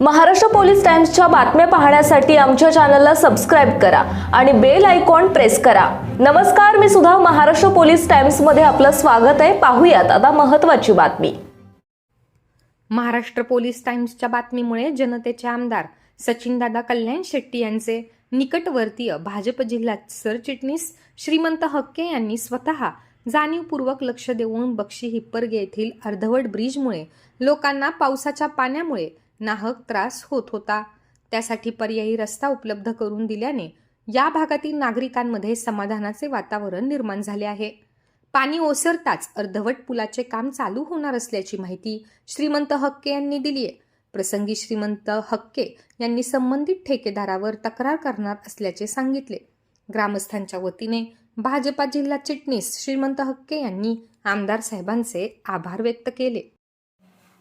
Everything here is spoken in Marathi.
महाराष्ट्र पोलीस टाइम्सच्या बातम्या पाहण्यासाठी आमच्या चॅनलला सबस्क्राईब करा आणि बेल आयकॉन प्रेस करा. नमस्कार मी सुद्धा महाराष्ट्र पोलीस टाइम्समध्ये आपलं स्वागत आहे. पाहूयात आता महत्त्वाची बातमी. महाराष्ट्र पोलीस टाइम्सच्या बातमीमुळे जनतेचे आमदार सचिनदादा कल्याण शेट्टी यांचे निकटवर्तीय भाजप जिल्ह्यात सरचिटणीस श्रीमंत हक्के यांनी स्वतः जाणीवपूर्वक लक्ष देऊन बक्षी हिप्परगे येथील अर्धवट ब्रिजमुळे लोकांना पावसाच्या पाण्यामुळे नाहक त्रास होत होता. त्यासाठी पर्यायी रस्ता उपलब्ध करून दिल्याने या भागातील नागरिकांमध्ये समाधानाचे वातावरण निर्माण झाले आहे. पाणी ओसरताच अर्धवट पुलाचे काम चालू होणार असल्याची माहिती श्रीमंत हक्के यांनी दिली आहे. प्रसंगी श्रीमंत हक्के यांनी संबंधित ठेकेदारावर तक्रार करणार असल्याचे सांगितले. ग्रामस्थांच्या वतीने भाजपा जिल्हा चिटणीस श्रीमंत हक्के यांनी आमदार साहेबांचे आभार व्यक्त केले.